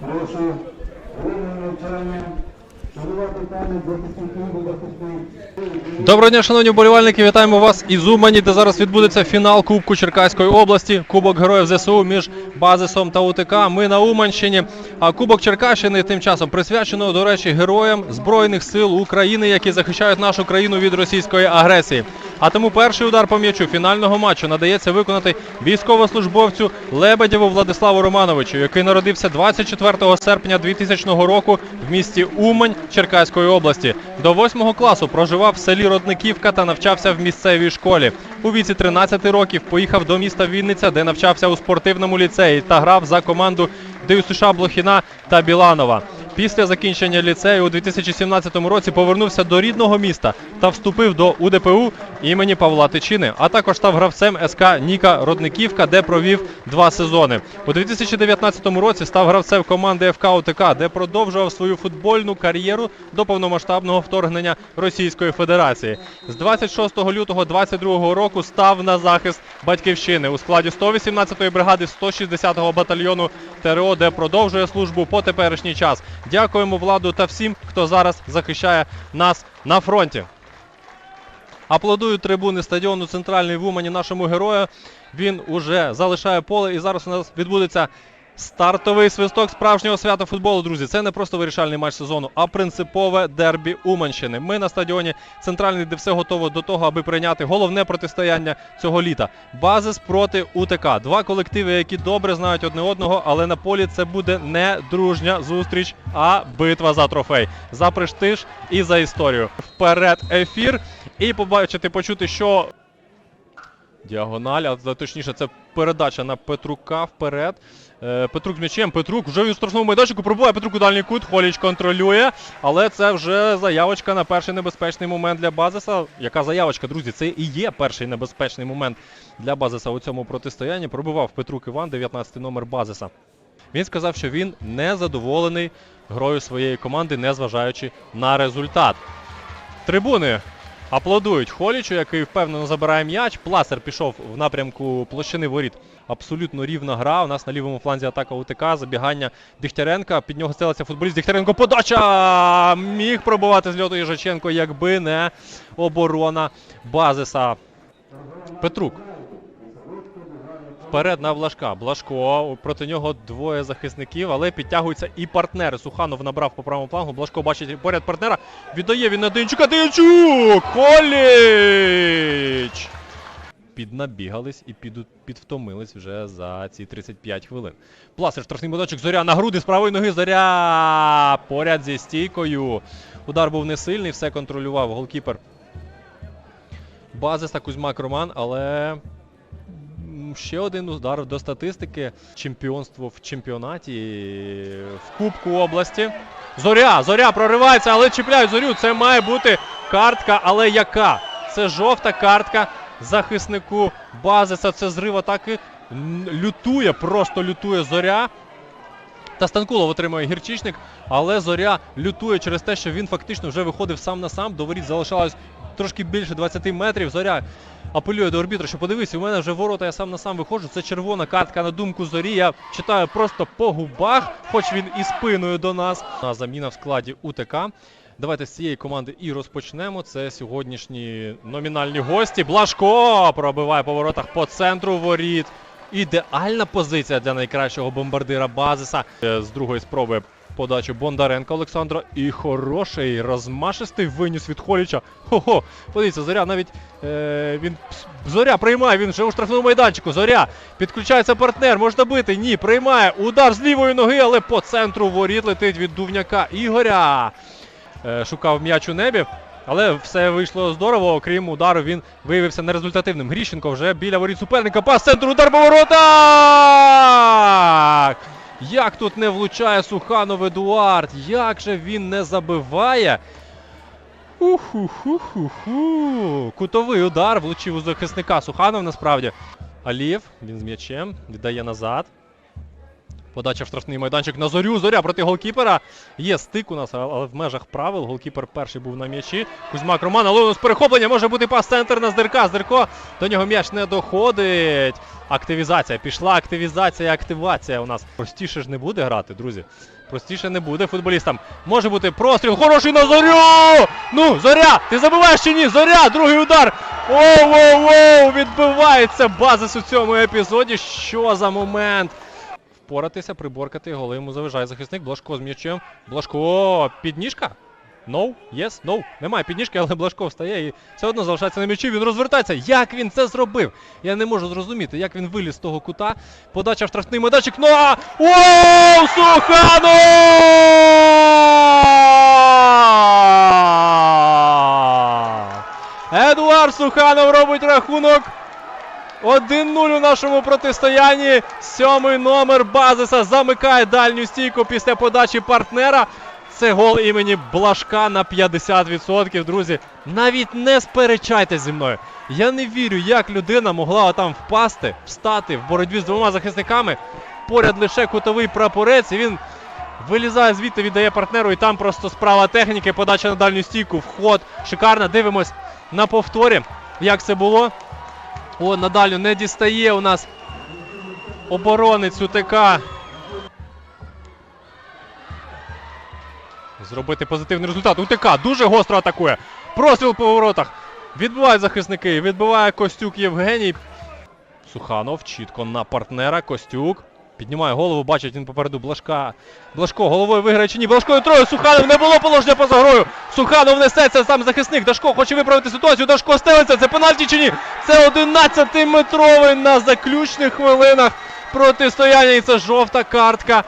Прошу навчання. Доброго дня, шановні вболівальники, вітаємо вас із Умані, де зараз відбудеться фінал Кубку Черкаської області, Кубок Героїв ЗСУ між Базисом та УТК. Ми на Уманщині. А Кубок Черкащини тим часом присвячено, до речі, героям Збройних сил України, які захищають нашу країну від російської агресії. А тому перший удар по м'ячу фінального матчу надається виконати військовослужбовцю Лебедєву Владиславу Романовичу, який народився 24 серпня 2000 року в місті Умань Черкаської області. До 8 класу проживав в селі Родниківка та навчався в місцевій школі. У віці 13 років поїхав до міста Вінниця, де навчався у спортивному ліцеї та грав за команду ДЮСШ Блохіна та Біланова. Після закінчення ліцею у 2017 році повернувся до рідного міста та вступив до УДПУ імені Павла Тичини, а також став гравцем СК Ніка Родниківка, де провів два сезони. У 2019 році став гравцем команди ФК УТК, де продовжував свою футбольну кар'єру до повномасштабного вторгнення Російської Федерації. З 26 лютого 2022 року став на захист батьківщини у складі 118-ї бригади 160-го батальйону ТРО, де продовжує службу по теперішній час. Дякуємо владу та всім, хто зараз захищає нас на фронті. Аплодують трибуни стадіону Центральний в Умані нашому герою. Він уже залишає поле і зараз у нас відбудеться стартовий свисток справжнього свята футболу, друзі. Це не просто вирішальний матч сезону, а принципове дербі Уманщини. Ми на стадіоні Центральний, де все готово до того, аби прийняти головне протистояння цього літа. Базис проти УТК. Два колективи, які добре знають одне одного, але на полі це буде не дружня зустріч, а битва за трофей, за престиж і за історію. Вперед ефір і побачити, почути, що Діагональ, а точніше, це передача на Петрука вперед. Е, Петрук з м'ячем. Петрук вже він в штрафному майданчику пробуває Петрук у дальній кут. Холіч контролює. Але це вже заявочка на перший небезпечний момент для Базиса. Яка заявочка, друзі? Це і є перший небезпечний момент для Базиса у цьому протистоянні. Пробував Петрук Іван, 19 номер Базиса. Він сказав, що він не задоволений грою своєї команди, незважаючи на результат. Трибуни аплодують Холічу, який впевнено забирає м'яч. Пласер пішов в напрямку площини воріт. Абсолютно рівна гра. У нас на лівому фланзі атака УТК, забігання Дігтяренка. Під нього стелиться футболіст Дігтяренко. Подача! Міг пробувати з льоту Єжаченко, якби не оборона Базиса. Петрук. Вперед на Блажка. Блажко. Проти нього двоє захисників, але підтягуються і партнери. Суханов набрав по правому флангу. Блажко бачить поряд партнера. Віддає він на Денчука. Денчук! Холіч! Піднабігались і піду- підвтомились вже за ці 35 хвилин. Пласер, штрафний моточок, Зоря на груди з правої ноги. Зоря поряд зі стійкою. Удар був не сильний, все контролював голкіпер. Базиса Кузьмак Роман, але Ще один удар до статистики. Чемпіонство в чемпіонаті в Кубку області. Зоря! Зоря проривається, але чіпляють зорю. Це має бути картка, але яка? Це жовта картка захиснику Базиса. Це зрив атаки. Лютує, просто лютує зоря. Та Станкулов отримує гірчичник, але зоря лютує через те, що він фактично вже виходив сам на сам. До воріт залишалось трошки більше 20 метрів. Зоря апелює до арбітра, що подивись, у мене вже ворота, я сам на сам виходжу. Це червона картка на думку зорі. Я читаю просто по губах, хоч він і спиною до нас. А заміна в складі УТК. Давайте з цієї команди і розпочнемо. Це сьогоднішні номінальні гості. Блажко пробиває по воротах по центру воріт. Ідеальна позиція для найкращого бомбардира Базиса. З другої спроби подачу Бондаренка Олександра. І хороший розмашистий виніс від Холіча. Хо-хо, подивіться, зоря навіть е, він зоря приймає. Він вже у штрафному майданчику. Зоря підключається партнер. Можна бити. Ні, приймає удар з лівої ноги, але по центру воріт летить від Дувняка. Ігоря е, шукав м'яч у небі. Але все вийшло здорово, окрім удару, він виявився нерезультативним. Гріщенко вже біля воріт суперника. Пас центру, удар по воротах! Як тут не влучає Суханов Едуард? Як же він не забиває? Уху-ху-ху-ху. Кутовий удар влучив у захисника Суханов насправді. Алів, він з м'ячем, віддає назад. Подача в штрафний майданчик на зорю. Зоря проти голкіпера. Є стик у нас, але в межах правил. Голкіпер перший був на м'ячі. Кузьмак Роман, але нас перехоплення. Може бути пас центр на Здирка. Здирко до нього м'яч не доходить. Активізація. Пішла активізація, активація у нас. Простіше ж не буде грати, друзі. Простіше не буде футболістам. Може бути простріл. Хороший на зорю! Ну, зоря! Ти забиваєш чи ні? Зоря! Другий удар! Оу-оу-оу! Відбивається базис у цьому епізоді. Що за момент? Впоратися, приборкати, голи йому заважає захисник. Блажко з м'ячем. Блажко. О, підніжка? No, yes, no. Немає підніжки, але Блажко встає і все одно залишається на м'ячі. Він розвертається. Як він це зробив? Я не можу зрозуміти, як він виліз з того кута. Подача в штрафний майданчик. Ну а! Оу! Суханов! Едуард Суханов робить рахунок. 1-0 у нашому протистоянні. Сьомий номер базиса замикає дальню стійку після подачі партнера. Це гол імені Блажка на 50%, друзі. Навіть не сперечайтесь зі мною. Я не вірю, як людина могла там впасти, встати в боротьбі з двома захисниками. Поряд лише кутовий прапорець, і він вилізає звідти, віддає партнеру, і там просто справа техніки, подача на дальню стійку, вход. Шикарно. Дивимось на повторі, як це було. О, надалю не дістає у нас оборонець УТК. Зробити позитивний результат. УТК дуже гостро атакує. Простріл по воротах. Відбивають захисники. Відбиває Костюк Євгеній. Суханов чітко на партнера. Костюк. Піднімає голову, бачить він попереду Блажка. Блажко головою виграє чи ні. Блажкою троє. Суханов не було положення поза грою. Суханов несеться сам захисник. Дашко хоче виправити ситуацію. Дашко стелиться. Це пенальті чи ні? Це 11-метровий на заключних хвилинах протистояння. І це жовта картка.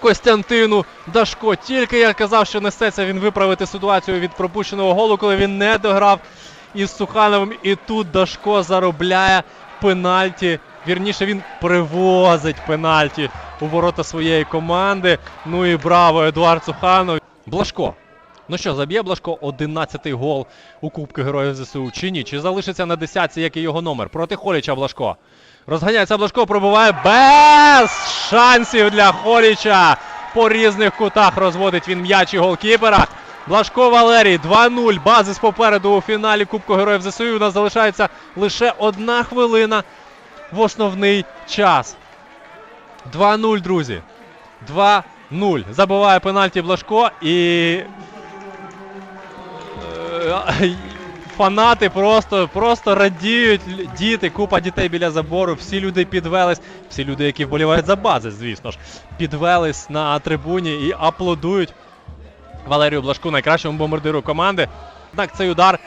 Костянтину Дашко. Тільки я казав, що несеться він виправити ситуацію від пропущеного голу, коли він не дограв із Сухановим. І тут Дашко заробляє пенальті. Вірніше, він привозить пенальті у ворота своєї команди. Ну і браво, Едуард Суханов. Блашко. Ну що, заб'є Блашко 11-й гол у Кубку Героїв ЗСУ чи ні? Чи залишиться на десятці, як і його номер? Проти Холіча Блашко. Розганяється Блашко, пробиває без шансів для Холіча. По різних кутах розводить він м'яч і голкіпера. Блашко Валерій 2-0. Базис попереду у фіналі Кубку Героїв ЗСУ. У нас залишається лише одна хвилина в основний час. 2-0, друзі. 2-0. Забиває пенальті Блашко і. Е, Фанати просто, просто радіють. Діти, купа дітей біля забору. Всі люди підвелись. Всі люди, які вболівають за бази, звісно ж, підвелись на трибуні і аплодують Валерію Блашку, найкращому бомбардиру команди. Однак цей удар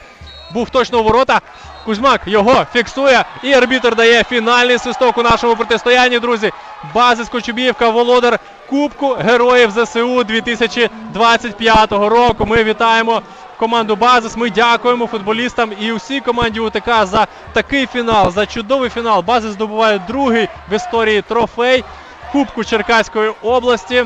був точно у ворота. Кузьмак його фіксує, і арбітр дає фінальний свисток у нашому протистоянні, друзі. Базис Кочубіївка, володар Кубку Героїв ЗСУ 2025 року. Ми вітаємо команду Базис. Ми дякуємо футболістам і усій команді УТК за такий фінал, за чудовий фінал. Базис здобуває другий в історії трофей Кубку Черкаської області.